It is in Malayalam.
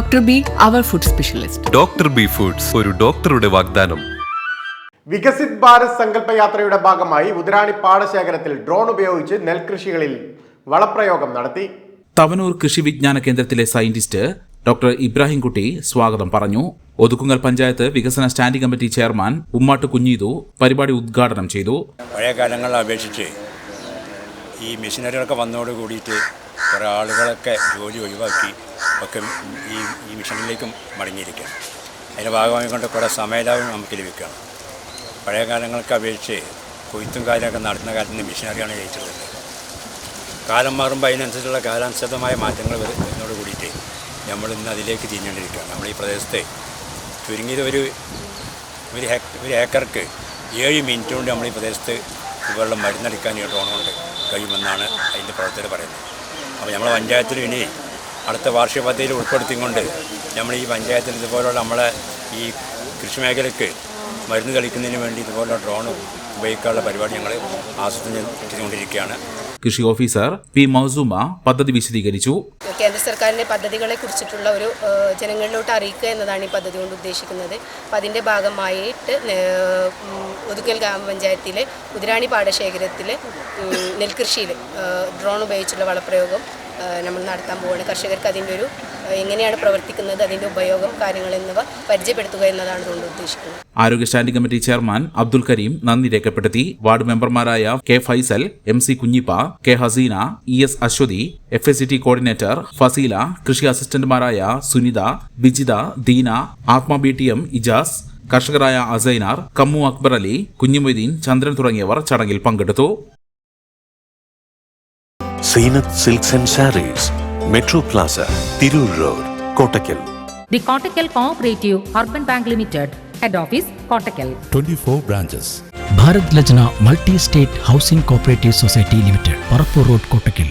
Dr. B food specialist doctor B foods ഒരു ഡോക്ടറുടെ വാഗ്ദാനം. വികസിത് ഭാരത് സങ്കല്പ യാത്രയുടെ ഭാഗമായി ഉദരാണി പാടശേഖരത്തിൽ ഡ്രോൺ ഉപയോഗിച്ച് നെൽകൃഷികളിൽ വളപ്രയോഗം നടത്തി. തവനൂർ കൃഷി വിജ്ഞാന കേന്ദ്രത്തിലെ സയന്റിസ്റ്റ് ഡോക്ടർ ഇബ്രാഹിംകുട്ടി സ്വാഗതം പറഞ്ഞു. ഒതുക്കുങ്ങൽ പഞ്ചായത്ത് വികസന standing committee chairman Ummattu Kunheethu പരിപാടി ഉദ്ഘാടനം ചെയ്തു. പഴയ കാലങ്ങളെ അപേക്ഷിച്ച് ഈ മെഷീനറികളൊക്കെ വന്നതോട് കൂടിയിട്ട് കുറേ ആളുകളൊക്കെ ജോലി ഒഴിവാക്കി. ഒക്കെ ഈ ഈ മിഷനിലേക്കും മടങ്ങിയിരിക്കുകയാണ്. അതിന്റെ ഭാഗമായി കൊണ്ട് കുറേ സമയലാഭം നമുക്ക് ലഭിക്കുകയാണ്. പഴയ കാലങ്ങൾക്ക് അപേക്ഷിച്ച് കൊയ്ത്തും കാര്യമൊക്കെ നടത്തുന്ന കാലത്ത് മിഷനറിയാണ് ജയിച്ചിട്ടുള്ളത് കാലം മാറുമ്പോൾ അതിനനുസരിച്ചുള്ള കാലാനുസൃതമായ മാറ്റങ്ങൾ വരുന്നതിനോട് കൂടിയിട്ട് നമ്മൾ ഇന്ന് അതിലേക്ക് തിരിഞ്ഞുകൊണ്ടിരിക്കുകയാണ്. നമ്മൾ ഈ പ്രദേശത്തെ ചുരുങ്ങിയത് ഒരു ഒരു ഹെക് ഒരു ഏക്കർക്ക് ഏഴ് മിനിറ്റ് കൊണ്ട് നമ്മൾ ഈ പ്രദേശത്ത് ഇവരുടെ മരുന്നടിക്കാൻ ഈ ഡ്രോൺ കൊണ്ട് കഴിയുമെന്നാണ് അതിന്റെ പ്രവർത്തകർ പറയുന്നത്. അപ്പോൾ നമ്മളെ പഞ്ചായത്തിൽ ഇനി അടുത്ത വാർഷിക പദ്ധതിയിൽ ഉൾപ്പെടുത്തിക്കൊണ്ട് നമ്മൾ ഈ പഞ്ചായത്തിൽ ഇതുപോലുള്ള നമ്മളെ ഈ കൃഷി മേഖലയ്ക്ക് മരുന്ന് കളിക്കുന്നതിന് വേണ്ടി ഇതുപോലുള്ള ഡ്രോൺ ഉപയോഗിക്കാനുള്ള പരിപാടി ഞങ്ങൾ ആസൂത്രണം ചെയ്തുകൊണ്ടിരിക്കുകയാണ്. കൃഷി ഓഫീസർ പി മൗസൂമ പദ്ധതി വിശദീകരിച്ചു. കേന്ദ്ര സർക്കാരിന്റെ പദ്ധതികളെ കുറിച്ചിട്ടുള്ള ഒരു ജനങ്ങളിലോട്ട് അറിയിക്കുക എന്നതാണ് ഈ പദ്ധതി കൊണ്ട് ഉദ്ദേശിക്കുന്നത്. അപ്പം അതിന്റെ ഭാഗമായിട്ട് ഒതുക്കൽ ഗ്രാമപഞ്ചായത്തിലെ കുതിരാണി പാടശേഖരത്തിൽ നെൽകൃഷിയിൽ ഡ്രോൺ ഉപയോഗിച്ചുള്ള വളപ്രയോഗം നമ്മൾ നടത്താൻ പോവുകയാണ്. കർഷകർക്ക് അതിന്റെ ഒരു എങ്ങനെയാണ് പ്രവർത്തിക്കുന്നത് അതിന്റെ ഉപയോഗം കാര്യങ്ങൾ എന്നിവ പരിചയപ്പെടുത്തുക എന്നതാണ് കൊണ്ട് ഉദ്ദേശിക്കുന്നത്. ആരോഗ്യ standing committee chairman Abdul Karim നന്ദി രേഖപ്പെടുത്തി. വാർഡ് മെമ്പർമാരായ K Faisal M C Kunhippa K Haseena E S Aswathy F S T coordinator Faseela കൃഷി അസിസ്റ്റന്റുമാരായ Sunitha Bijitha Deena ATMA B T M Ijas കർഷകരായ Asainar Kammu Akbar Ali Kunjumoideen Chandran തുടങ്ങിയവർ ചടങ്ങിൽ പങ്കെടുത്തു. Seenath silks and sarees metro plaza Tirur road Kottakkal The Kottakkal Cooperative Urban Bank Limited, Head Office, Kottakkal. 24 branches. Bharat Lajna multi state housing cooperative society limited Parappur road Kottakkal